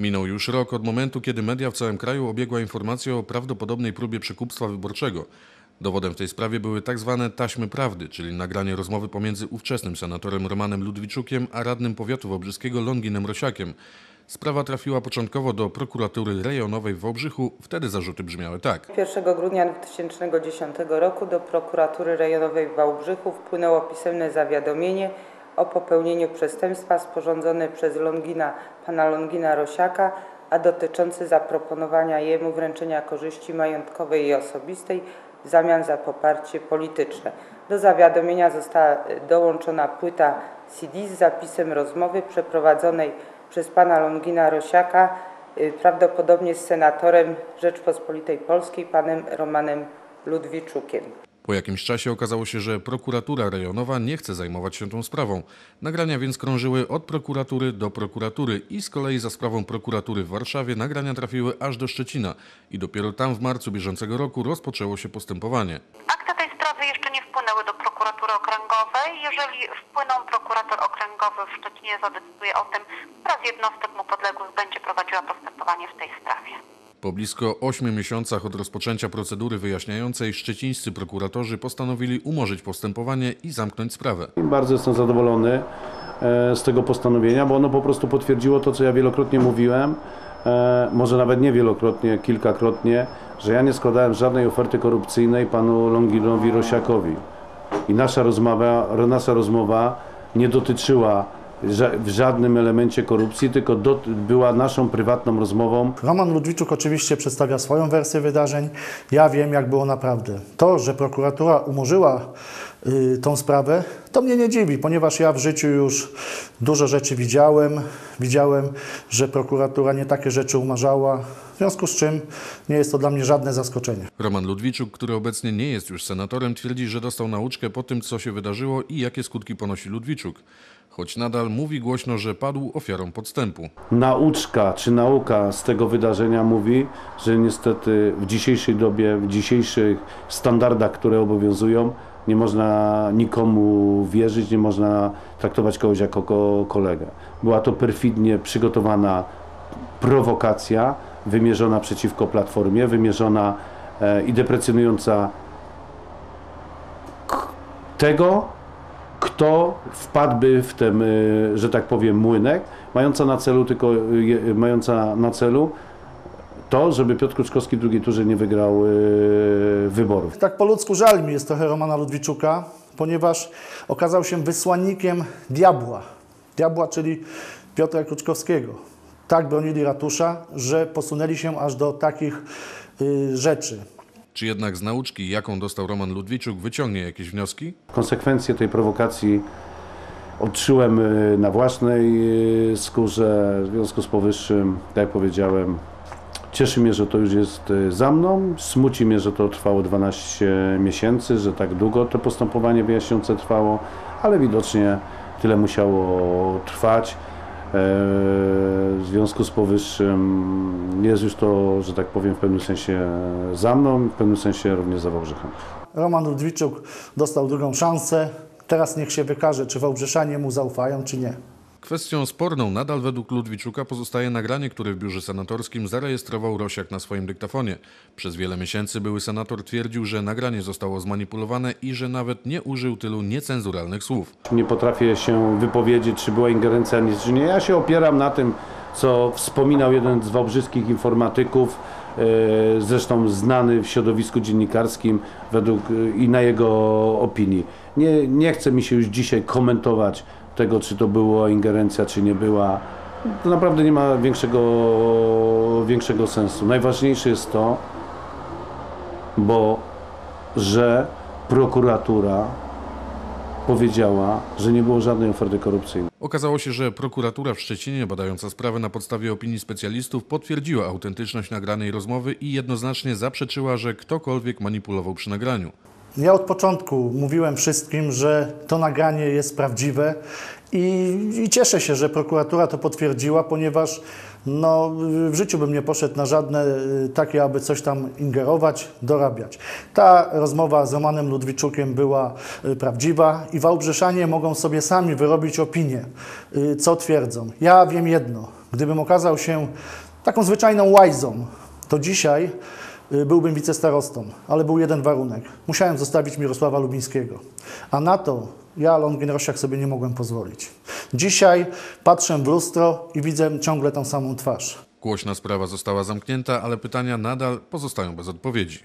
Minął już rok od momentu, kiedy media w całym kraju obiegła informacja o prawdopodobnej próbie przekupstwa wyborczego. Dowodem w tej sprawie były tak zwane taśmy prawdy, czyli nagranie rozmowy pomiędzy ówczesnym senatorem Romanem Ludwiczukiem a radnym powiatu wałbrzyskiego Longinem Rosiakiem. Sprawa trafiła początkowo do prokuratury rejonowej w Wałbrzychu. Wtedy zarzuty brzmiały tak. 1 grudnia 2010 roku do prokuratury rejonowej w Wałbrzychu wpłynęło pisemne zawiadomienie o popełnieniu przestępstwa sporządzone przez Longina, pana Longina Rosiaka, a dotyczące zaproponowania jemu wręczenia korzyści majątkowej i osobistej w zamian za poparcie polityczne. Do zawiadomienia została dołączona płyta CD z zapisem rozmowy przeprowadzonej przez pana Longina Rosiaka, y, prawdopodobnie z senatorem Rzeczpospolitej Polskiej, panem Romanem Ludwiczukiem. Po jakimś czasie okazało się, że prokuratura rejonowa nie chce zajmować się tą sprawą. Nagrania więc krążyły od prokuratury do prokuratury i z kolei za sprawą prokuratury w Warszawie nagrania trafiły aż do Szczecina i dopiero tam w marcu bieżącego roku rozpoczęło się postępowanie. Akta tej sprawy jeszcze nie wpłynęły do prokuratury okręgowej. Jeżeli wpłyną, prokurator okręgowy w Szczecinie zadecyduje o tym, która z jednostek mu podległych będzie prowadziła postępowanie w tej sprawie. Po blisko 8 miesiącach od rozpoczęcia procedury wyjaśniającej szczecińscy prokuratorzy postanowili umorzyć postępowanie i zamknąć sprawę. Bardzo jestem zadowolony e, z tego postanowienia, bo ono po prostu potwierdziło to, co ja wielokrotnie mówiłem, e, może nawet nie wielokrotnie, kilkakrotnie, że ja nie składałem żadnej oferty korupcyjnej panu Longinowi Rosiakowi. I nasza rozmowa, nasza rozmowa nie dotyczyła w żadnym elemencie korupcji, tylko dot- była naszą prywatną rozmową Roman Ludwiczuk oczywiście przedstawia swoją wersję wydarzeń. Ja wiem, jak było naprawdę. To, że prokuratura umorzyła tą sprawę, to mnie nie dziwi, ponieważ ja w życiu już dużo rzeczy widziałem. Widziałem, że prokuratura nie takie rzeczy umarzała, w związku z czym nie jest to dla mnie żadne zaskoczenie. Roman Ludwiczuk, który obecnie nie jest już senatorem, twierdzi, że dostał nauczkę po tym, co się wydarzyło i jakie skutki ponosi Ludwiczuk. Choć nadal mówi głośno, że padł ofiarą podstępu. nauczka czy nauka z tego wydarzenia mówi, że niestety w dzisiejszej dobie, w dzisiejszych standardach, które obowiązują, nie można nikomu wierzyć, nie można traktować kogoś jako ko- kolegę. Była to perfidnie przygotowana prowokacja wymierzona przeciwko Platformie, wymierzona e, i deprecjonująca tego, kto wpadłby w ten, y, że tak powiem, młynek, mająca na celu tylko, je- mająca na celu to, żeby Piotr Kruczkowski w drugiej turze nie wygrał y, wyborów. Tak po ludzku żal mi jest trochę Romana Ludwiczuka, ponieważ okazał się wysłannikiem diabła. Diabła, czyli Piotra Kruczkowskiego. Tak bronili ratusza, że posunęli się aż do takich y, rzeczy. Czy jednak z nauczki, jaką dostał Roman Ludwiczuk, wyciągnie jakieś wnioski? Konsekwencje tej prowokacji odczułem y, na własnej y, skórze. W związku z powyższym, tak jak powiedziałem, cieszy mnie, że to już jest y, za mną. Smuci mnie, że to trwało 12 miesięcy, że tak długo to postępowanie wyjaśniające trwało, ale widocznie tyle musiało trwać. E, W związku z powyższym jest już to, że tak powiem, w pewnym sensie za mną, w pewnym sensie również za Wałbrzychem. Roman Ludwiczuk dostał drugą szansę. Teraz niech się wykaże, czy Wałbrzeszanie mu zaufają, czy nie. Kwestią sporną nadal według Ludwiczuka pozostaje nagranie, które w biurze senatorskim zarejestrował Rosiak na swoim dyktafonie. Przez wiele miesięcy były senator twierdził, że nagranie zostało zmanipulowane i że nawet nie użył tylu niecenzuralnych słów. Nie potrafię się wypowiedzieć, czy była ingerencja, czy nie. Ja się opieram na tym, co wspominał jeden z wałbrzyskich informatyków, e, zresztą znany w środowisku dziennikarskim według e, i na jego opinii. Nie, nie chce mi się już dzisiaj komentować tego, czy to była ingerencja, czy nie była. To naprawdę nie ma większego, większego sensu. Najważniejsze jest to, bo że prokuratura powiedziała, że nie było żadnej oferty korupcyjnej. Okazało się, że prokuratura w Szczecinie, badająca sprawę na podstawie opinii specjalistów, potwierdziła autentyczność nagranej rozmowy i jednoznacznie zaprzeczyła, że ktokolwiek manipulował przy nagraniu. Ja od początku mówiłem wszystkim, że to nagranie jest prawdziwe i, i cieszę się, że prokuratura to potwierdziła, ponieważ no, w życiu bym nie poszedł na żadne y, takie, aby coś tam ingerować, dorabiać. Ta rozmowa z Romanem Ludwiczukiem była y, prawdziwa i Wałbrzeszanie mogą sobie sami wyrobić opinię, y, co twierdzą. Ja wiem jedno, Gdybym okazał się taką zwyczajną łajzą, to dzisiaj byłbym wicestarostą, ale był jeden warunek. Musiałem zostawić Mirosława Lubińskiego. A na to ja, Longin Rosiak, sobie nie mogłem pozwolić. Dzisiaj patrzę w lustro i widzę ciągle tą samą twarz. Głośna sprawa została zamknięta, ale pytania nadal pozostają bez odpowiedzi.